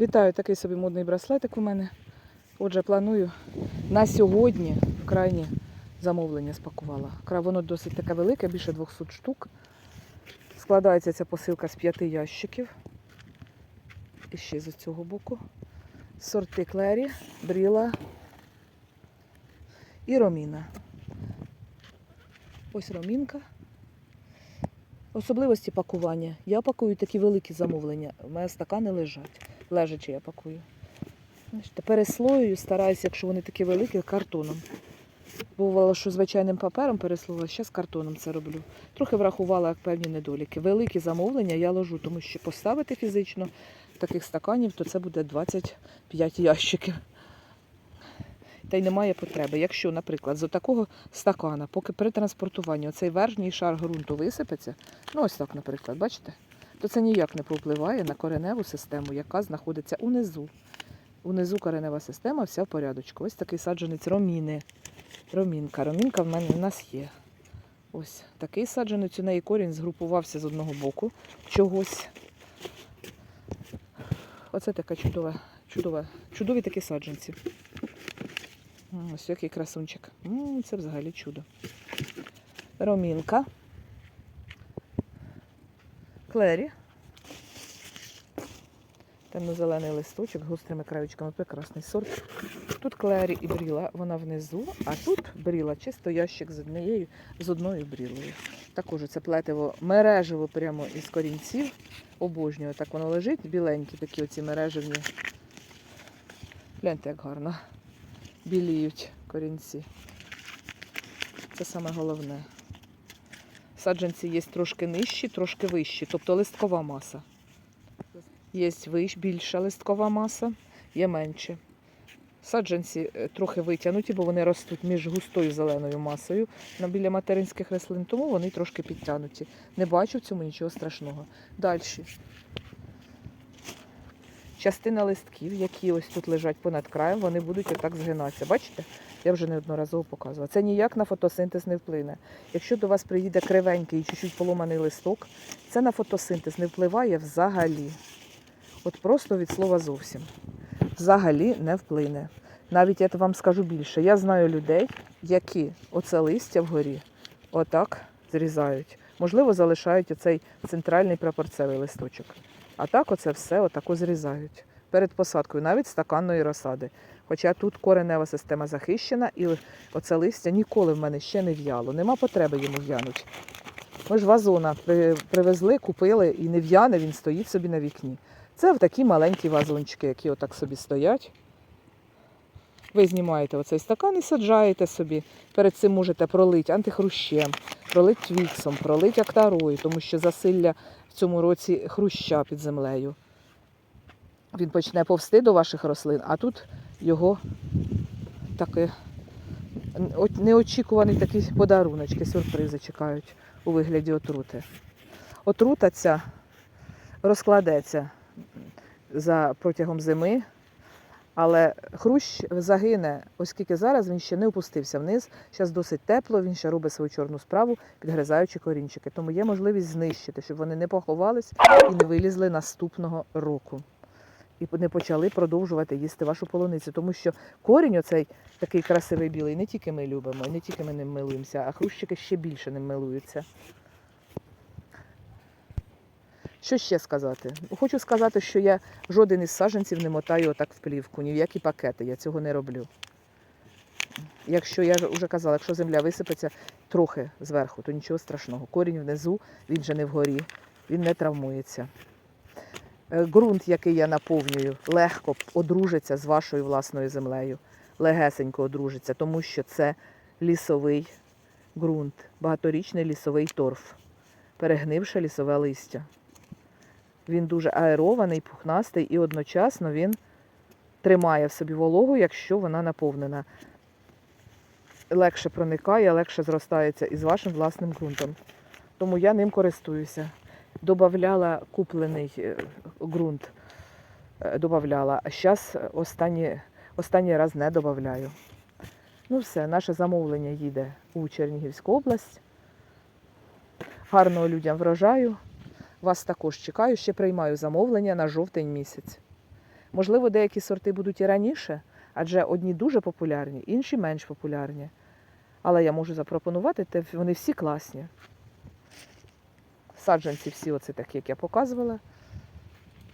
Вітаю, такий собі модний браслетик у мене. Отже, планую на сьогодні крайнє замовлення спакувала. Воно досить таке велике, більше 200 штук. Складається ця посилка з п'яти ящиків. І ще з цього боку. Сорти Клері, Бріла і Роміна. Ось Ромінка. Особливості пакування. Я пакую такі великі замовлення. У мене стакани лежать. Лежачи я пакую. Переслоюю, стараюся, якщо вони такі великі, картоном. Бувало, що звичайним папером переслала, зараз картоном це роблю. Трохи врахувала як певні недоліки. Великі замовлення я ложу, тому що поставити фізично таких стаканів, то це буде 25 ящиків. Та й немає потреби. Якщо, наприклад, з такого стакана, поки при транспортуванні оцей верхній шар ґрунту висипеться, ну ось так, наприклад, бачите, то це ніяк не повпливає на кореневу систему, яка знаходиться унизу. Унизу коренева система вся в порядочку. Ось такий саджанець роміни. Ромінка. Ромінка в мене у нас є. Ось такий саджанець. У неї корінь згрупувався з одного боку чогось. Оце така чудова, чудова, чудові такі саджанці. Ось який красунчик. М, Це взагалі чудо. Ромінка. Клері. Темно-зелений листочок з гострими краючками. Прекрасний сорт. Тут клері і бріла, вона внизу, а тут бріла, чисто ящик з однією, з одною брілою. Також це плетиво мережево прямо із корінців. Обожнюю. Так воно лежить, біленькі такі оці мережевні. Гляньте, як гарно. Біліють корінці. Це саме головне. Саджанці є трошки нижчі, трошки вищі, тобто листкова маса. Є більша листкова маса, є менше. Саджанці е, трохи витягнуті, бо вони ростуть між густою зеленою масою біля материнських рослин, тому вони трошки підтягнуті. Не бачу в цьому нічого страшного. Далі. Частина листків, які ось тут лежать понад краєм, вони будуть отак згинатися. Бачите? Я вже неодноразово показувала. Це ніяк на фотосинтез не вплине. Якщо до вас приїде кривенький і чуть-чуть поломаний листок, це на фотосинтез не впливає взагалі. От просто від слова зовсім. Взагалі не вплине. Навіть я вам скажу більше. Я знаю людей, які оце листя вгорі отак зрізають. Можливо, залишають оцей центральний прапорцевий листочок. А так оце все отако зрізають перед посадкою, навіть стаканної розсади. Хоча тут коренева система захищена, і оце листя ніколи в мене ще не в'яло. Нема потреби йому в'янути. Ми ж вазона привезли, купили і не в'яне, він стоїть собі на вікні. Це в такі маленькі вазончики, які отак собі стоять. Ви знімаєте оцей стакан і саджаєте собі. Перед цим можете пролити антихрущем, пролити твіксом, пролити актарою, тому що засилля цьому році хруща під землею. Він почне повсти до ваших рослин, а тут його таке неочікувані такі подаруночки, сюрпризи чекають у вигляді отрути. Отрута ця розкладеться за протягом зими, але хрущ загине, оскільки зараз він ще не опустився вниз. Зараз досить тепло, він ще робить свою чорну справу, підгризаючи корінчики. Тому є можливість знищити, щоб вони не поховались і не вилізли наступного року. І не почали продовжувати їсти вашу полуницю. Тому що корінь, оцей такий красивий білий, не тільки ми любимо, не тільки ми ним милуємося, а хрущики ще більше ним милуються. Що ще сказати? Хочу сказати, що я жоден із саджанців не мотаю отак в плівку, ні в які пакети, я цього не роблю. Якщо я вже казала, якщо земля висипеться трохи зверху, то нічого страшного. Корінь внизу, він же не вгорі, він не травмується. Е, Ґрунт, який я наповнюю, легко одружиться з вашою власною землею. Легесенько одружиться, тому що це лісовий ґрунт, багаторічний лісовий торф, перегнивше лісове листя. Він дуже аерований, пухнастий і одночасно він тримає в собі вологу, якщо вона наповнена. Легше проникає, легше зростається із вашим власним ґрунтом. Тому я ним користуюся. Добавляла куплений е, ґрунт, е, добавляла, а зараз останні, останній раз не додаю. Ну все, наше замовлення їде у Чернігівську область. Гарного людям врожаю. Вас також чекаю, ще приймаю замовлення на жовтень місяць. Можливо, деякі сорти будуть і раніше, адже одні дуже популярні, інші менш популярні. Але я можу запропонувати, те вони всі класні. Саджанці всі оце такі, як я показувала.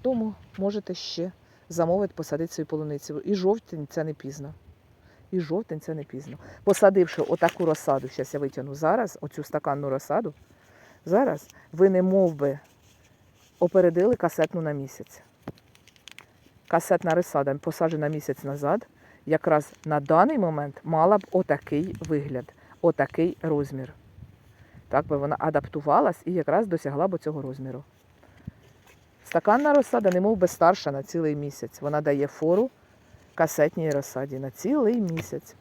Тому можете ще замовити, посадити свою полуницю. І жовтень це не пізно. І жовтень це не пізно. Посадивши отаку розсаду, зараз я витягну зараз, оцю стаканну розсаду, зараз ви не мов би опередили касетну на місяць. Касетна розсада посаджена місяць назад, якраз на даний момент мала б отакий вигляд, отакий розмір. Так би вона адаптувалась і якраз досягла б цього розміру. Стаканна розсада немов би старша на цілий місяць. Вона дає фору касетній розсаді на цілий місяць.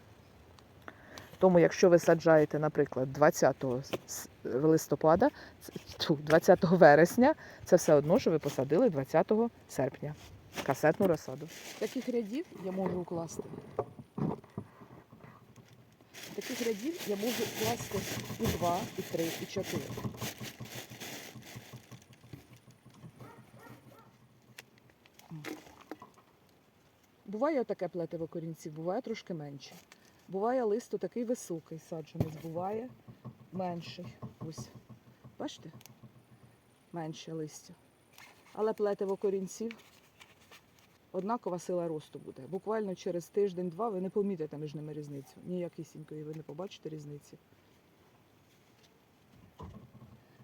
Тому, якщо ви саджаєте, наприклад, 20 листопада, 20 вересня, це все одно, що ви посадили 20 серпня. Касетну розсаду. Таких рядів я можу укласти. Таких рядів я можу укласти і 2, і 3, і 4. Буває таке плетиво корінців, буває трошки менше. Буває лист такий високий саджанець, буває менший. Ось. Бачите? Менше листя. Але плетиво корінців однакова сила росту буде. Буквально через тиждень-два ви не помітите між ними різницю. Ніякісінької ви не побачите різниці.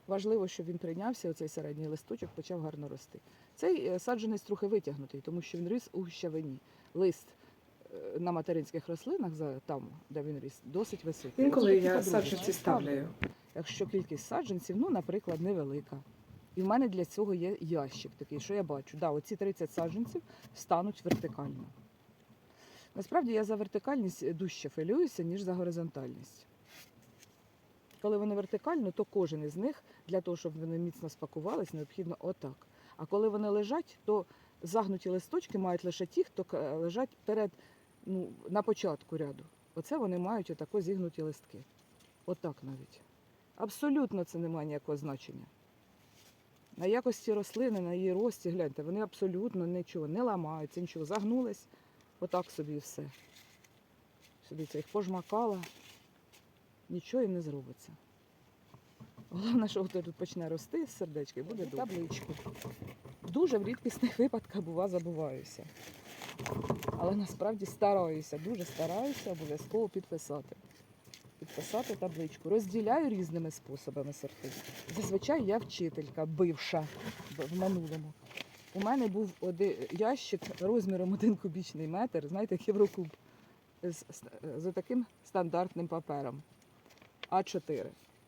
Важливо, щоб він прийнявся, оцей середній листочок почав гарно рости. Цей е, саджанець трохи витягнутий, тому що він ріс у щавині. Лист на материнських рослинах, там, де він ріс, досить високий. Інколи я саджанці ставляю. Якщо кількість саджанців, ну, наприклад, невелика. І в мене для цього є ящик такий, що я бачу. Да, оці 30 саджанців стануть вертикально. Насправді я за вертикальність дужче хвилююся, ніж за горизонтальність. Коли вони вертикально, то кожен із них для того, щоб вони міцно спакувались, необхідно отак. А коли вони лежать, то загнуті листочки мають лише ті, хто лежать перед, ну, на початку ряду. Оце вони мають отако зігнуті листки. Отак навіть. Абсолютно це не має ніякого значення. На якості рослини, на її рості, гляньте, вони абсолютно нічого не ламаються, нічого. Загнулись, отак собі і все. Сюди це їх пожмакала, нічого їм не зробиться. Головне, що хто тут почне рости з сердечки, буде табличку. Дуже в рідкісних випадках бува забуваюся. Але насправді стараюся, дуже стараюся обов'язково підписати підписати табличку. Розділяю різними способами сорти. Зазвичай я вчителька, бивша в минулому. У мене був один ящик розміром один кубічний метр, знаєте, Єврокуб, з, з, таким стандартним папером. А4.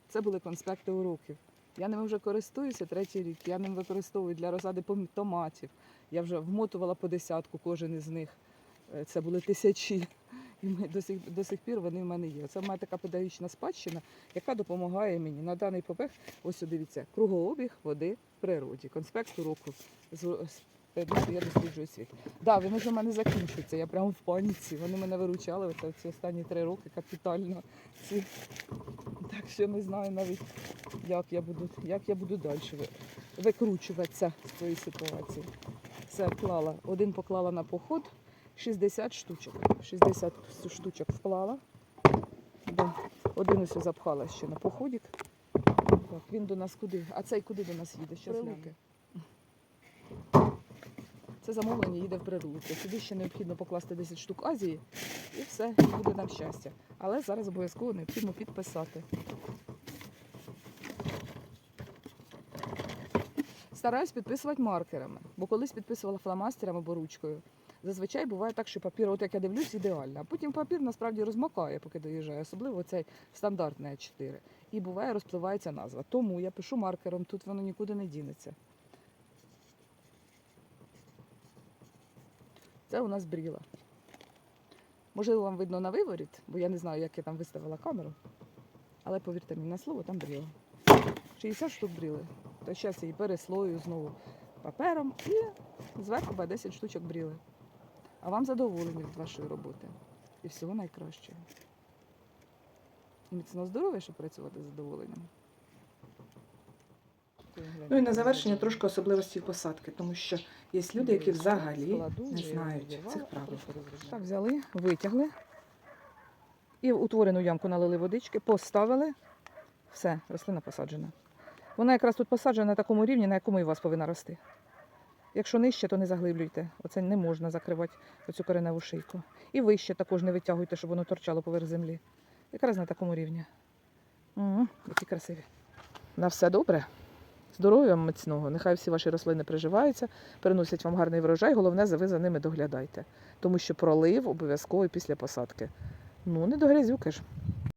Це були конспекти уроків. Я ними вже користуюся третій рік. Я ним використовую для розсади томатів. Я вже вмотувала по десятку кожен із них. Е, Це були тисячі. І ми до сих, до сих пір вони в мене є. Це в мене така педагогічна спадщина, яка допомагає мені на даний побег. Ось дивіться, кругообіг води в природі. Конспект уроку з, з предмету я досліджую світ. Да, вони вже в мене закінчуються. Я прямо в паніці. Вони мене виручали оце ці останні три роки капітально. Ці. Так що не знаю навіть, як я буду, як я буду далі викручуватися з цієї ситуації. Все вклала. Один поклала на поход. 60 штучок. 60 штучок вклала. Один ось запхала ще на походик. Так, він до нас куди? А цей куди до нас їде? Ще Прилуки. Це замовлення їде в прилуки. Сюди ще необхідно покласти 10 штук Азії і все, буде нам щастя. Але зараз обов'язково необхідно підписати. Стараюсь підписувати маркерами, бо колись підписувала фломастером або ручкою. Зазвичай буває так, що папір, от як я дивлюсь, ідеально. А потім папір насправді розмокає, поки доїжджає, особливо цей стандартний А4. І буває, розпливається назва. Тому я пишу маркером, тут воно нікуди не дінеться. Це у нас бріла. Можливо, вам видно на виворіт, бо я не знаю, як я там виставила камеру. Але повірте мені на слово, там бріла. 60 штук бріли. То зараз її переслою знову папером і зверху 10 штучок бріли. А вам задоволення від вашої роботи. І всього найкращого. І міцного здоров'я, щоб працювати з задоволенням. Ну і на завершення трошки особливості посадки, тому що є люди, які взагалі не знають цих правил. Так, взяли, витягли і в утворену ямку налили водички, поставили. Все, рослина посаджена. Вона якраз тут посаджена на такому рівні, на якому і у вас повинна рости. Якщо нижче, то не заглиблюйте. Оце не можна закривати оцю кореневу шийку. І вище також не витягуйте, щоб воно торчало поверх землі. Якраз на такому рівні. Угу, які красиві. На все добре. Здоров'я вам міцного. Нехай всі ваші рослини приживаються, приносять вам гарний врожай. Головне, ви за ними доглядайте. Тому що пролив обов'язково після посадки. Ну, не до грязюки ж.